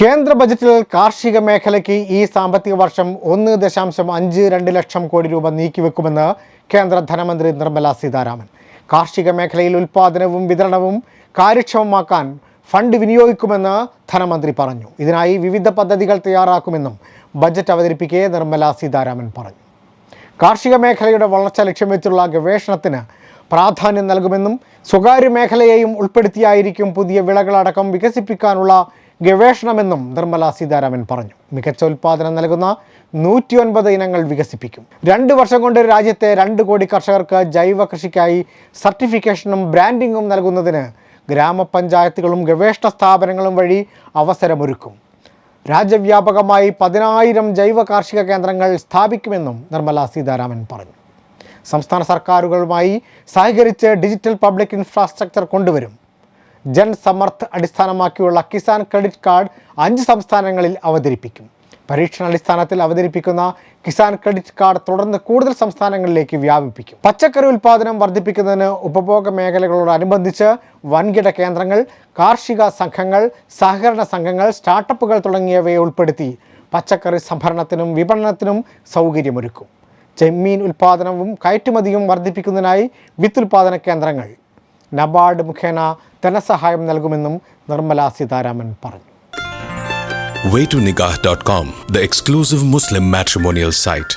കേന്ദ്ര ബജറ്റിൽ കാർഷിക മേഖലയ്ക്ക് ഈ സാമ്പത്തിക വർഷം ഒന്ന് ദശാംശം അഞ്ച് രണ്ട് ലക്ഷം കോടി രൂപ നീക്കിവെക്കുമെന്ന് കേന്ദ്ര ധനമന്ത്രി നിർമ്മല സീതാരാമൻ. കാർഷിക മേഖലയിൽ ഉൽപ്പാദനവും വിതരണവും കാര്യക്ഷമമാക്കാൻ ഫണ്ട് വിനിയോഗിക്കുമെന്ന് ധനമന്ത്രി പറഞ്ഞു. ഇതിനായി വിവിധ പദ്ധതികൾ തയ്യാറാക്കുമെന്നും ബജറ്റ് അവതരിപ്പിക്കെ നിർമ്മല സീതാരാമൻ പറഞ്ഞു. കാർഷിക മേഖലയുടെ വളർച്ച ലക്ഷ്യം വെച്ചുള്ള ഗവേഷണത്തിന് പ്രാധാന്യം നൽകുമെന്നും സ്വകാര്യ മേഖലയെയും ഉൾപ്പെടുത്തിയായിരിക്കും പുതിയ വിളകളടക്കം വികസിപ്പിക്കാനുള്ള ഗവേഷണമെന്നും നിർമ്മല സീതാരാമൻ പറഞ്ഞു. മികച്ച ഉൽപ്പാദനം നൽകുന്ന നൂറ്റിയൊൻപത് ഇനങ്ങൾ വികസിപ്പിക്കും. രണ്ട് വർഷം കൊണ്ട് രാജ്യത്തെ രണ്ട് കോടി കർഷകർക്ക് ജൈവ കൃഷിക്കായി സർട്ടിഫിക്കേഷനും ബ്രാൻഡിങ്ങും നൽകുന്നതിന് ഗ്രാമപഞ്ചായത്തുകളും ഗവേഷണ സ്ഥാപനങ്ങളും വഴി അവസരമൊരുക്കും. രാജ്യവ്യാപകമായി പതിനായിരം ജൈവ കാർഷിക കേന്ദ്രങ്ങൾ സ്ഥാപിക്കുമെന്നും നിർമ്മല സീതാരാമൻ പറഞ്ഞു. സംസ്ഥാന സർക്കാരുകളുമായി സഹകരിച്ച് ഡിജിറ്റൽ പബ്ലിക് ഇൻഫ്രാസ്ട്രക്ചർ കൊണ്ടുവരും. ജൻ സമർത്ഥ് അടിസ്ഥാനമാക്കിയുള്ള കിസാൻ ക്രെഡിറ്റ് കാർഡ് അഞ്ച് സംസ്ഥാനങ്ങളിൽ അവതരിപ്പിക്കും. പരീക്ഷണാടിസ്ഥാനത്തിൽ അവതരിപ്പിക്കുന്ന കിസാൻ ക്രെഡിറ്റ് കാർഡ് തുടർന്ന് കൂടുതൽ സംസ്ഥാനങ്ങളിലേക്ക് വ്യാപിപ്പിക്കും. പച്ചക്കറി ഉൽപ്പാദനം വർദ്ധിപ്പിക്കുന്നതിന് ഉപഭോഗ മേഖലകളോടനുബന്ധിച്ച് വൻകിട കേന്ദ്രങ്ങൾ കാർഷിക സംഘങ്ങൾ സഹകരണ സംഘങ്ങൾ സ്റ്റാർട്ടപ്പുകൾ തുടങ്ങിയവയെ ഉൾപ്പെടുത്തി പച്ചക്കറി സംഭരണത്തിനും വിപണനത്തിനും സൗകര്യമൊരുക്കും. ചെമ്മീൻ ഉൽപ്പാദനവും കയറ്റുമതിയും വർദ്ധിപ്പിക്കുന്നതിനായി വിത്തുൽപാദന കേന്ദ്രങ്ങൾ നബാർഡ് മുഖേന ധനസഹായം നൽകുമെന്നും നിർമ്മല സീതാരാമൻ പറഞ്ഞു waytonikah.com, the exclusive Muslim matrimonial site.